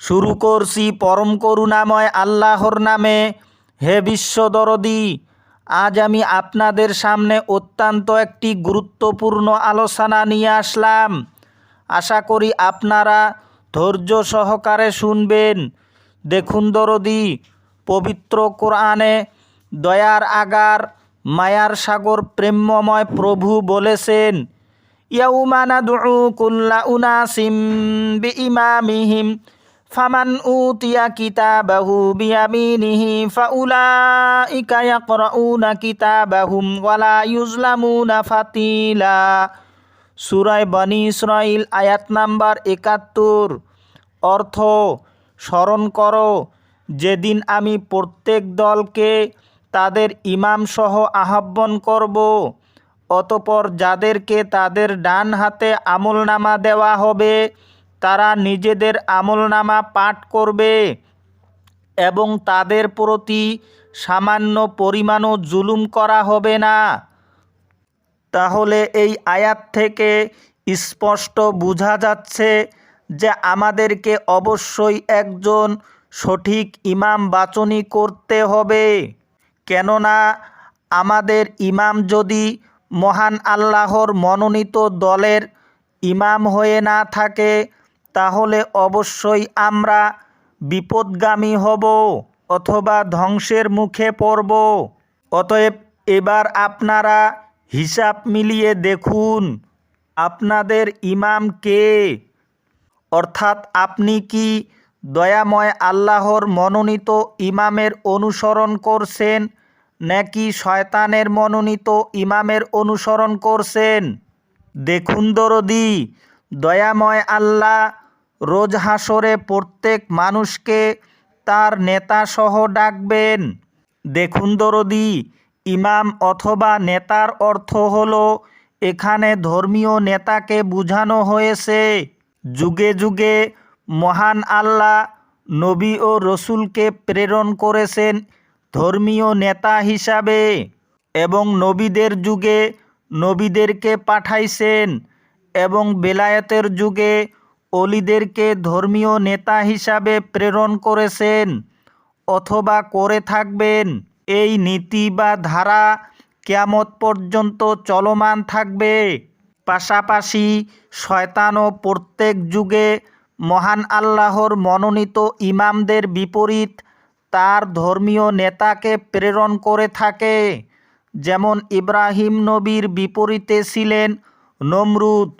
শুরু করছি পরম করুণাময় আল্লাহর নামে। হে বিশ্ব বিশ্বদরদি আজ আমি আপনাদের সামনে অত্যন্ত একটি গুরুত্বপূর্ণ আলোচনা নিয়ে আসলাম। আশা করি আপনারা ধৈর্য সহকারে শুনবেন। দেখুন দরদি, পবিত্র কোরআনে দয়ার আগার, মায়ার সাগর প্রেম্যময় প্রভু বলেছেন, ইয়াউমা নাদউ কুল্লা উনাসিম বিইমামিহিম ফামান উতিয়া কিতাবাহু বিয়ামিনিহি ফাউলাইকা ইয়াকরাউনা কিতাবাহুম ওয়ালা ইউজলামুনা ফাতিলা। সুরায় বনি ইসরাইল আয়াত নাম্বার একাত্তর। অর্থ, স্মরণ করো, যেদিন আমি প্রত্যেক দলকে তাদের ইমাম সহ আহ্বান করব, অতপর যাদেরকে তাদের ডান হাতে আমলনামা দেওয়া হবে তারা নিজেদের আমলনামা পাঠ করবে এবং তাদের প্রতি সামান্য পরিমাণও জুলুম করা হবে না। তাহলে এই আয়াত থেকে স্পষ্ট বোঝা যাচ্ছে যে আমাদেরকে অবশ্যই একজন সঠিক ইমাম বাছনি করতে হবে। কেননা আমাদের ইমাম যদি মহান আল্লাহর মনোনীত দলের ইমাম হয়ে না থাকে তাহলে অবশ্যই আমরা বিপদগামী হব অথবা ধ্বংসের মুখে পড়ব। অতএব এবার আপনারা হিসাব মিলিয়ে দেখুন, আপনাদের ইমাম কে? অর্থাৎ আপনি কি দয়াময় আল্লাহর মনোনীত ইমামের অনুসরণ করছেন, নাকি শয়তানের মনোনীত ইমামের অনুসরণ করছেন? দেখুন দরদি, দয়াময় আল্লাহ রোজ হাসরে প্রত্যেক মানুষকে তার নেতা সহ ডাকবেন। দেখুন দরদি, ইমাম অথবা নেতার অর্থ হলো, এখানে ধর্মীয় নেতাকে বুঝানো হয়েছে। যুগে যুগে মহান আল্লাহ নবী ও রসুলকে প্রেরণ করেছেন ধর্মীয় নেতা হিসাবে এবং নবীদের যুগে নবীদেরকে পাঠাইছেন এবং বেলায়েতের যুগে অলিদেরকে ধর্মীয় নেতা হিসাবে প্রেরণ করেছেন অথবা করে থাকবেন। এই নীতি বা ধারা কেয়ামত পর্যন্ত চলমান থাকবে। পাশাপাশি শয়তানও প্রত্যেক যুগে মহান আল্লাহর মনোনীত ইমামদের বিপরীত তার ধর্মীয় নেতাকে প্রেরণ করে থাকে। যেমন ইব্রাহিম নবীর বিপরীতে ছিলেন নমরুদ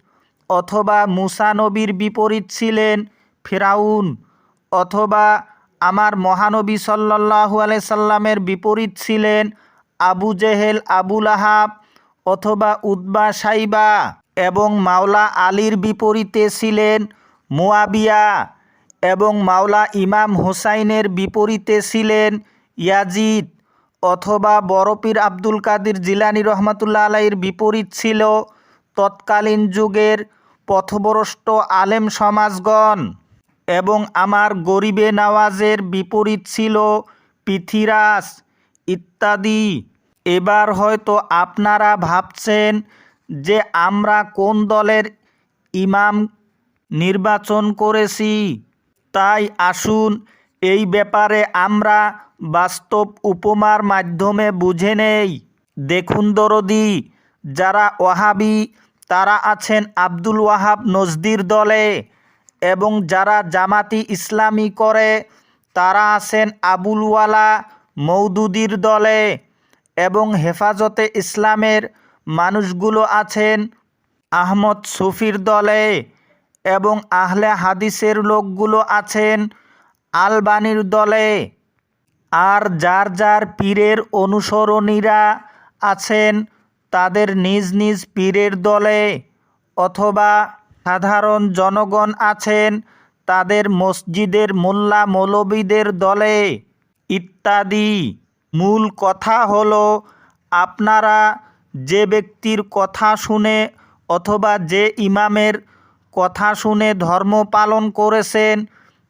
অথবা মুসা নবীর বিপরীত ছিলেন ফেরাউন, অথবা আমার মহানবী সাল্লাহু সাল্লামের বিপরীত ছিলেন আবু জেহেল আবুল আহাব অথবা উদ্বা সাইবা এবং মাওলা আলীর বিপরীতে ছিলেন মুয়াবিয়া এবং মাওলা ইমাম হুসাইনের বিপরীতে ছিলেন ইয়াজিদ, অথবা বরপীর আব্দুল কাদির জিলানি রহমাতুল্লা আলাইয়ের বিপরীত ছিল তৎকালীন যুগের পথভ্রষ্ট আলেম সমাজগণ এবং আমার গরিবে নওয়াজের বিপরীত ছিল পৃথিরাজ ইত্যাদি। এবার হয়তো আপনারা ভাবছেন যে আমরা কোন দলের ইমাম নির্বাচন করেছি। তাই আসুন এই ব্যাপারে আমরা বাস্তব উপমার মাধ্যমে বুঝে নেই। দেখুন দরদি, যারা ওয়াহাবি তারা আছেন আব্দুল ওয়াহাব নজদির দলে এবং যারা জামাতি ইসলামী করে, তারা আছেন আবুলওয়ালা মৌদুদির দলে এবং হেফাজতে ইসলামের মানুষগুলো আছেন আহমদ সুফির দলে এবং আহলে হাদিসের লোকগুলো আছেন আলবানির দলে। আর যার যার পীরের অনুসরণীরা আছেন তাদের নিজ নিজ পীরের দলে অথবা সাধারণ জনগণ আছেন তাদের মসজিদের মোল্লা মৌলবীদের দলে। ইত্যাদি। মূল কথা হলো, আপনারা যে ব্যক্তির কথা শুনে অথবা যে ইমামের কথা শুনে ধর্ম পালন করেছেন,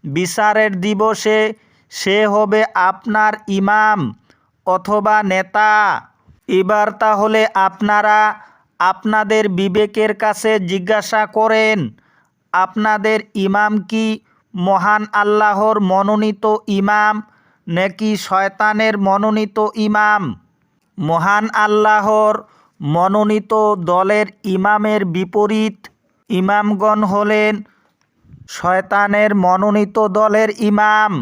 বিচারের দিবসে সে হবে আপনার ইমাম অথবা নেতা। এবার তাহলে আপনারা আপনাদের বিবেকের কাছে জিজ্ঞাসা করেন, আপনাদের ইমাম কি মহান আল্লাহর মনোনীত ইমাম নাকি শয়তানের মনোনীত ইমাম? মহান আল্লাহর মনোনীত দলের ইমামের বিপরীত ইমামগণ হলেন শয়তানের মনোনীত দলের ইমাম।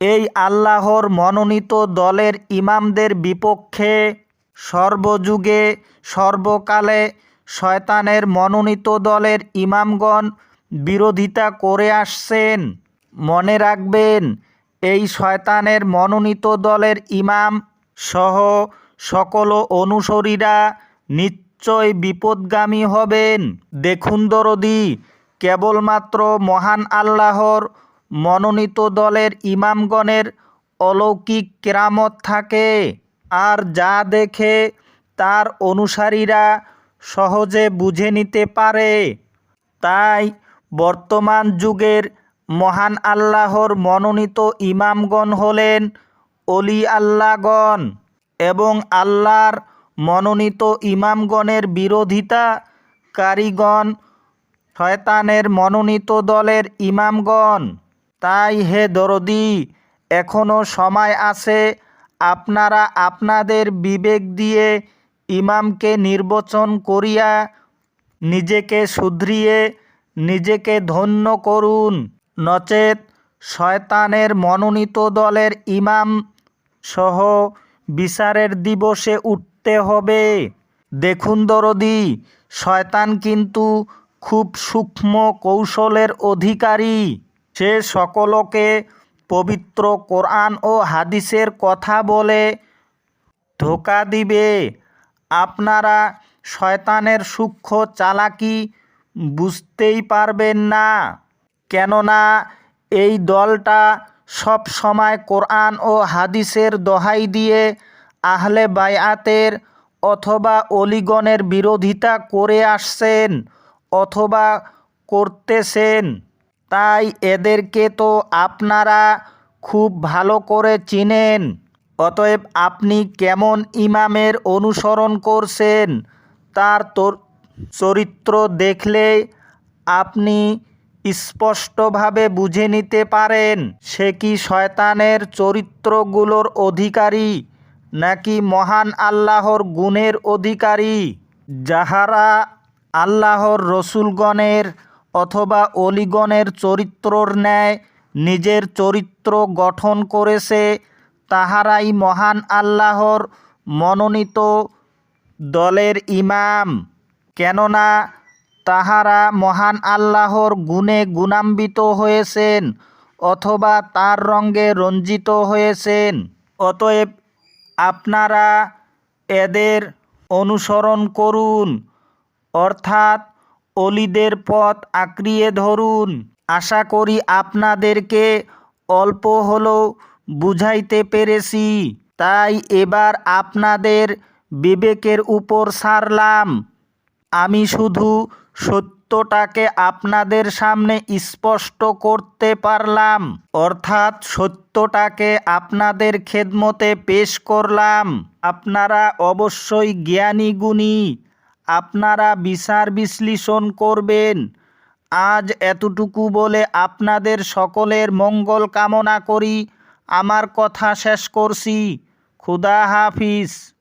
এই আল্লাহর মনোনীত দলের ইমামদের বিপক্ষে সর্বযুগে সর্বকালে শয়তানের মনোনীত দলের ইমামগণ বিরোধিতা করে আসছেন। মনে রাখবেন, এই শয়তানের মনোনীত দলের ইমাম সহ সকল অনুসরীরা নিশ্চয় বিপদগামী হবেন। দেখুন দরদি, কেবলমাত্র মহান আল্লাহর মনোনীত দলের ইমামগণের অলৌকিক কেরামত থাকে। আর যা দেখে তার অনুসারীরা সহজে বুঝে নিতে পারে। তাই বর্তমান যুগের মহান আল্লাহর মনোনীত ইমামগণ হলেন অলি আল্লাহগণ এবং আল্লাহর মনোনীত ইমামগণের বিরোধিতা কারিগণ, শয়তানের মনোনীত দলের ইমামগণ। তাই হে দরদি এখনও সময় আছে আপনারা আপনাদের বিবেক দিয়ে ইমামকে নির্বাচন করিয়া নিজেকে শুধরিয়ে নিজেকে ধন্য করুন। নচেত শয়তানের মনোনীত দলের ইমাম সহ বিচারের দিবসে উঠতে হবে। দেখুন দরদি, শয়তান কিন্তু খুব সূক্ষ্ম কৌশলের অধিকারী। সে সকলকে পবিত্র কোরআন ও হাদিসের কথা বলে ধোকা দিবে। আপনারা শয়তানের সূক্ষ্ম চালাকি বুঝতেই পারবেন না। কেননা এই দলটা সব সময় কোরআন ও হাদিসের দোহাই দিয়ে আহলে বায়াতের অথবা অলিগণের বিরোধিতা করে আসছেন অথবা করতেছেন। তাই এদেরকে তো আপনারা খুব ভালো করে চিনেন। অতএব আপনি কেমন ইমামের অনুসরণ করছেন, তার তোর চরিত্র দেখলে আপনি স্পষ্টভাবে বুঝে নিতে পারেন, সে কি শয়তানের চরিত্রগুলোর অধিকারী নাকি মহান আল্লাহর গুণের অধিকারী, যাহারা আল্লাহর রসুলগণের অথবা অলিগণের চরিত্রর ন্যায় নিজের চরিত্র গঠন করেছে, তাহারাই মহান আল্লাহর মনোনীত দলের ইমাম। কেননা তাহারা মহান আল্লাহর গুণে গুণান্বিত হয়েছেন অথবা তার রঙ্গে রঞ্জিত হয়েছেন। অতএব আপনারা এদের অনুসরণ করুন, অর্থাৎ অলিদের পথ আঁকড়িয়ে ধরুন। আশা করি আপনাদেরকে অল্প হলেও বুঝাইতে পেরেছি। তাই এবার আপনাদের বিবেকের উপর সারলাম। আমি শুধু সত্যটাকে আপনাদের সামনে স্পষ্ট করতে পারলাম। অর্থাৎ সত্যটাকে আপনাদের খেদমতে পেশ করলাম। আপনারা অবশ্যই জ্ঞানী গুণী। আপনারা বিচার বিশ্লেষণ করবেন। আজ এতটুকু বলে আপনাদের সকলের মঙ্গল কামনা করি। আমার কথা শেষ করছি। খুদা হাফিজ।